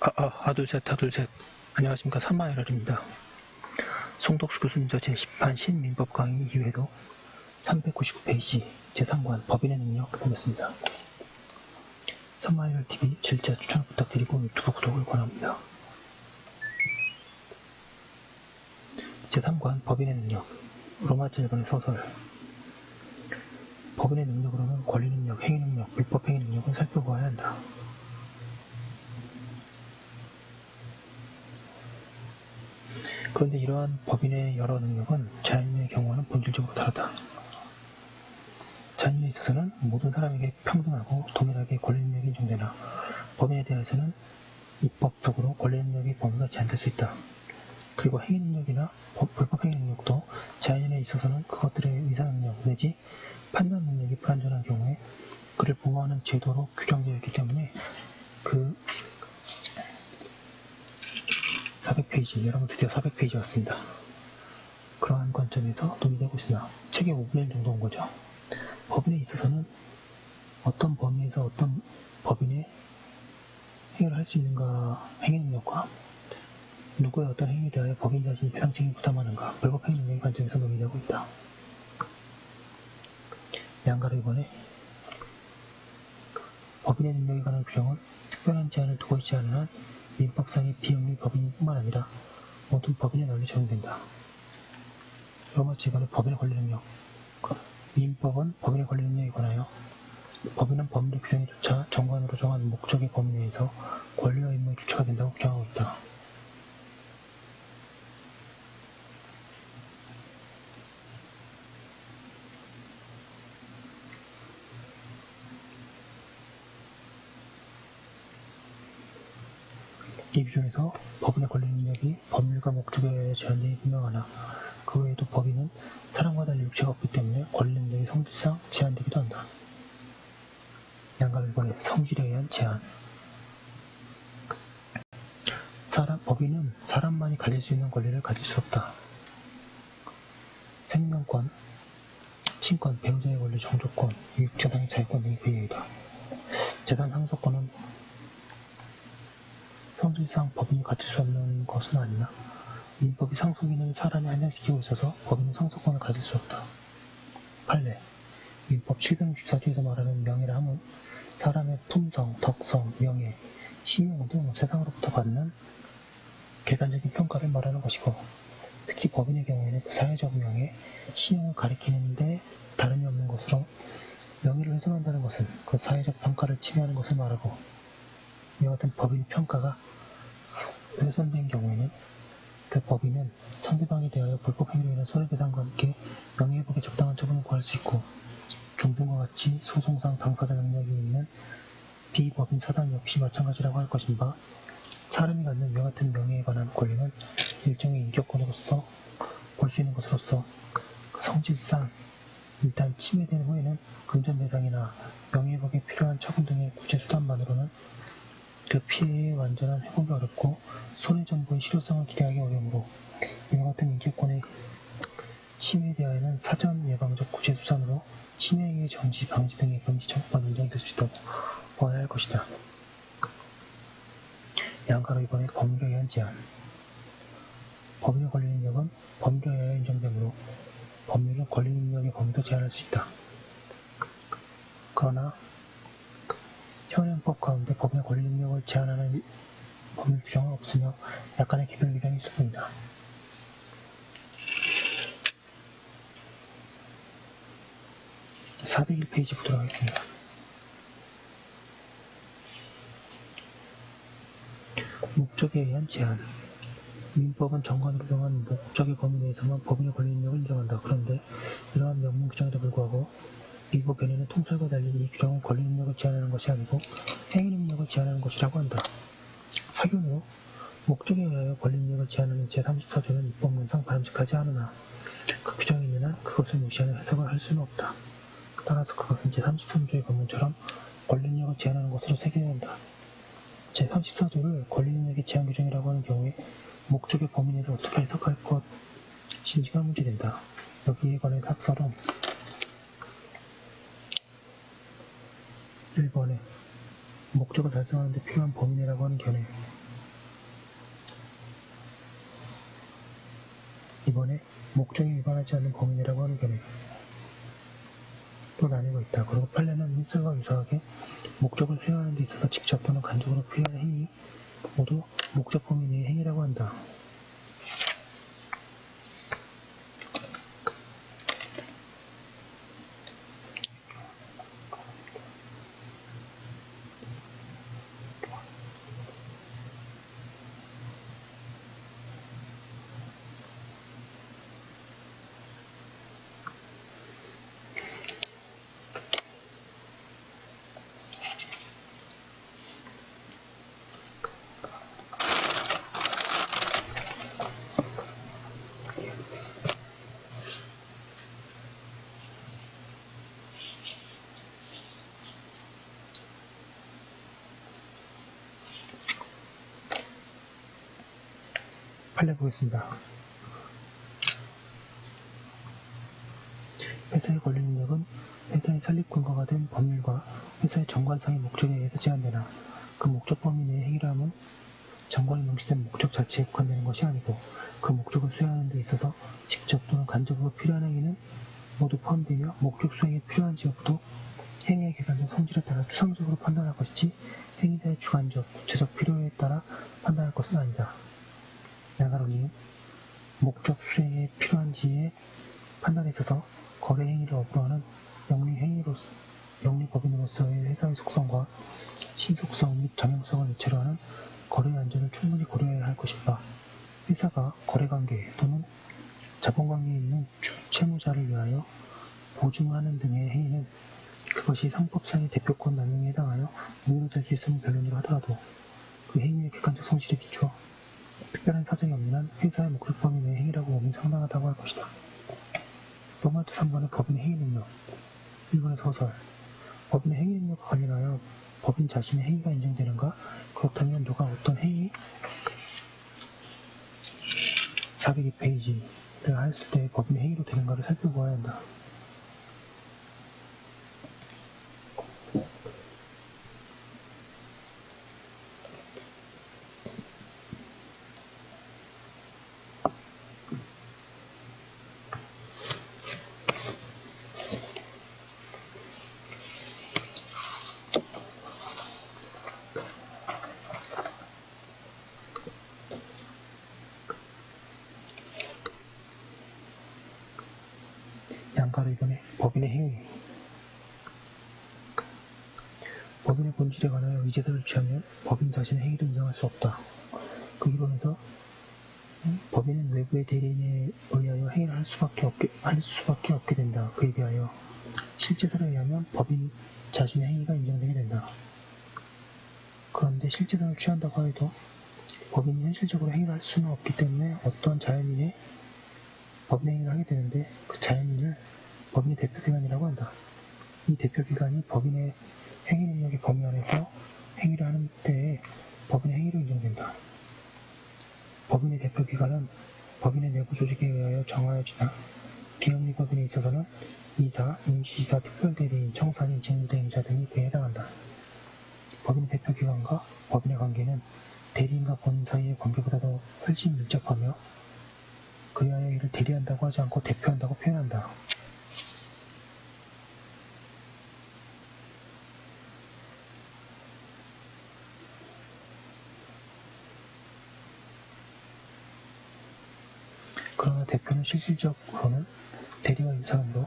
아, 아, 하둘셋, 하둘셋. 안녕하십니까. 삼마이럴입니다. 송덕수 교수님 저 제10판 신민법 강의 2회도 399페이지 제3관 법인의 능력 보겠습니다. 삼마이럴 TV 질자 추천 부탁드리고 유튜브 구독을 권합니다. 제3관 법인의 능력 로마자 1번의 소설 법인의 능력으로는 권리 능력, 행위 능력, 불법 행위 능력을 살펴보아야 한다. 그런데 이러한 법인의 여러 능력은 자연인의 경우와는 본질적으로 다르다. 자연인에 있어서는 모든 사람에게 평등하고 동일하게 권리 능력이 인정되나 법인에 대해서는 입법적으로 권리 능력이 범위가 제한될 수 있다. 그리고 행위 능력이나 불법 행위 능력도 자연인에 있어서는 그것들의 의사 능력 내지 판단 능력이 불완전한 경우에 그를 보호하는 제도로 규정되어 있기 때문에 그 400페이지, 여러분 드디어 400페이지 왔습니다. 그러한 관점에서 논의되고 있으나 책의 5분의 1 정도 온 거죠. 법인에 있어서는 어떤 범위에서 어떤 법인의 행위를 할 수 있는가 행위 능력과 누구의 어떤 행위에 대하여 법인 자신이 배상 책임을 부담하는가 불법 행위 능력의 관점에서 논의되고 있다. 양가로 이번에 법인의 능력에 관한 규정을 특별한 제한을 두고 있지 않은 한 민법상의 비영리 법인뿐만 아니라 모든 법인에 널리 적용된다. 로마 제관의 법인의 권리 능력 민법은 법인의 권리 능력에 관하여 법인은 법률의 규정에 조차 정관으로 정한 목적의 범위 내에서 권리와 임무의 주체가 된다고 규정하고 있다. 이 규정에서 법인의 권리 능력이 법률과 목적에 제한되어 분명하나 그 외에도 법인은 사람과 달리 육체가 없기 때문에 권리 능력이 성질상 제한되기도 한다. 양가 1번의 성질에 의한 제한 사람, 법인은 사람만이 가질 수 있는 권리를 가질 수 없다. 생명권, 친권, 배우자의 권리, 정조권, 육체상의 자유권 등이 그 예이다. 재산 상속권은 성질상 법인이 가질 수 없는 것은 아니나 민법이 상속인을 사람이 한정시키고 있어서 법인은 상속권을 가질 수 없다. 판례 민법 764조에서 말하는 명예라 함은 사람의 품성, 덕성, 명예, 신용 등 세상으로부터 받는 객관적인 평가를 말하는 것이고 특히 법인의 경우에는 그 사회적 명예, 신용을 가리키는데 다름이 없는 것으로 명예를 훼손한다는 것은 그 사회적 평가를 침해하는 것을 말하고 이와 같은 법인 평가가 훼손된 경우에는 그 법인은 상대방에 대하여 불법 인한 손해배상과 함께 명예회복에 적당한 처분을 구할 수 있고 중등과 같이 소송상 당사자 능력이 있는 비법인 사단 역시 마찬가지라고 할 것인 바 사람이 갖는 이와 같은 명예에 관한 권리는 일종의 인격권으로서 볼 수 있는 것으로서 성질상 일단 침해된 후에는 금전배상이나 명예회복에 필요한 처분 등의 구제수단만으로는 그 피해의 완전한 회복이 어렵고 손해 정보의 실효성을 기대하기 어려우므로 이와 같은 인격권의 침해에 대하여는 사전 예방적 구제 수단으로 침해행위 정지, 방지 등의 금지 처분과 논쟁될 수 있다고 보아야 할 것이다. 양가로 이번에 법률에 의한 제한 법률 권리 능력은 법률에 의해 인정되므로 법률은 권리 능력의 범위도 제한할 수 있다. 그러나 현행법 가운데 법의 권리 능력을 제한하는 법률 규정은 없으며 약간의 기별 규정이 있을 뿐이다. (401페이지) 보도록 하겠습니다. 목적에 의한 제한 민법은 정관으로 정한 목적의 범위 내에서만 법인의 권리 능력을 인정한다. 그런데 이러한 명문 규정에도 불구하고 미국 변에는 통찰과 달리 이 규정은 권리 능력을 제한하는 것이 아니고 행위 능력을 제한하는 것이라고 한다. 사견으로 목적에 의하여 권리 능력을 제한하는 제34조는 입법문상 바람직하지 않으나 그 규정이 있는 한 그것을 무시하는 해석을 할 수는 없다. 따라서 그것은 제33조의 법문처럼 권리 능력을 제한하는 것으로 새겨야 한다. 제34조를 권리 능력의 제한 규정이라고 하는 경우에 목적의 범위 내를 어떻게 해석할 것인지가 문제된다. 여기에 관한 학설은 1번에 목적을 달성하는 데 필요한 범인이라고 하는 견해 이번에 목적에 위반하지 않는 범인이라고 하는 견해 또 나뉘고 있다. 그리고 판례는 인설과 유사하게 목적을 수행하는 데 있어서 직접 또는 간접으로 필요한 행위 모두 목적 범인의 행위라고 한다. 판례 보겠습니다. 회사의 권리 능력은 회사의 설립 근거가 된 법률과 회사의 정관상의 목적에 의해서 제한되나 그 목적 범위 내의 행위라면 정관에 명시된 목적 자체에 국한되는 것이 아니고 그 목적을 수행하는 데 있어서 직접 또는 간접으로 필요한 행위는 모두 포함되며 목적 수행에 필요한지 여부도 행위의 객관적 성질에 따라 추상적으로 판단할 것이지 행위자의 주관적, 구체적 필요에 따라 판단할 것은 아니다. 양가로님, 목적 수행에 필요한지의 판단에 있어서 거래 행위를 업로하는 영리 행위로서 영리법인으로서의 회사의 속성과 신속성 및 정형성을 유체로 하는 거래의 안전을 충분히 고려해야 할 것이다. 회사가 거래관계 또는 자본관계에 있는 주 채무자를 위하여 보증하는 등의 행위는 그것이 상법상의 대표권 남용에 해당하여 무효로 될수 있는 변론이라 하더라도 그 행위의 객관적 성질에 비추어 특별한 사정이 없는 한 회사의 목적 범위 내의 행위라고 보면 상당하다고 할 것이다. 로마트 3번의 법인의 행위 능력 1번의 소설 법인의 행위 능력과 관련하여 법인 자신의 행위가 인정되는가? 그렇다면 누가 어떤 행위? 402페이지를 하였을 때 법인의 행위로 되는가를 살펴보아야 한다. 양가로 이번에 법인의 행위 법인의 본질에 관하여 의제들을 취하면 법인 자신의 행위를 인정할 수 없다. 그 이론에서 음, 법인은 외부의 대리인에 의하여 행위를 할 수밖에 없게, 할 수밖에 없게 된다. 그에 비하여 실제설에 의하면 법인 자신의 행위가 인정되게 된다. 그런데 실제설을 취한다고 해도 법인이 현실적으로 행위를 할 수는 없기 때문에 어떤 자연인의 법인 행위를 하게 되는데 그 자연인을 법인의 대표기관이라고 한다. 이 대표기관이 법인의 행위 능력의 범위 안에서 행위를 하는 때에 법인의 행위로 인정된다. 법인의 대표기관은 법인의 내부 조직에 의하여 정하여지나 비영리 법인에 있어서는 이사, 임시이사, 특별대리인, 청산인, 직무대행자 등이 그에 해당한다. 법인의 대표기관과 법인의 관계는 대리인과 본인 사이의 관계보다도 훨씬 밀접하며 그리하여 이를 대리한다고 하지 않고 대표한다고 표현한다. 대표는 실질적으로는 대리와 유사하므로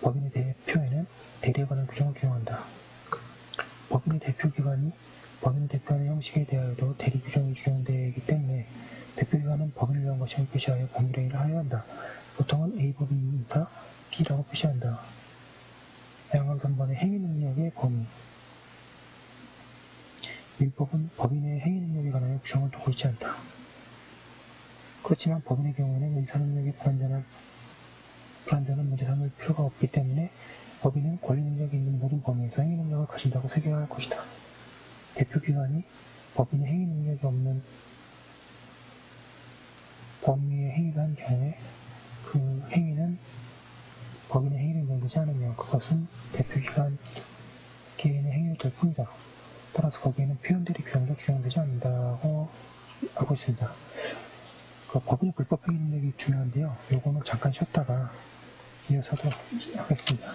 법인의 대표에는 대리에 관한 규정을 규정한다. 법인의 대표기관이 법인을 대표하는 형식에 대하여도 대리 규정이 준용되기 때문에 대표기관은 법인을 위한 것임을 표시하여 법률 행위를 하여야 한다. 보통은 A법인사 B라고 표시한다. 양강 3번의 행위 능력의 범위 민법은 법인의 행위 능력에 관하여 규정을 두고 있지 않다. 그렇지만 법인의 경우에는 의사 능력이 불완전한 문제 삼을 필요가 없기 때문에 법인은 권리 능력이 있는 모든 범위에서 행위 능력을 가진다고 새겨야 할 것이다. 대표기관이 법인의 행위 능력이 없는 범위의 행위를 한 경우에 그 행위는 법인의 행위로 인정되지 않으며 그것은 대표기관 개인의 행위로 될 뿐이다. 따라서 거기에는 표현들이 규정도 준용되지 않는다고 하고 있습니다. 그 법원의 불법 행위 능력이 중요한데요. 요거는 잠깐 쉬었다가 이어서도 하겠습니다.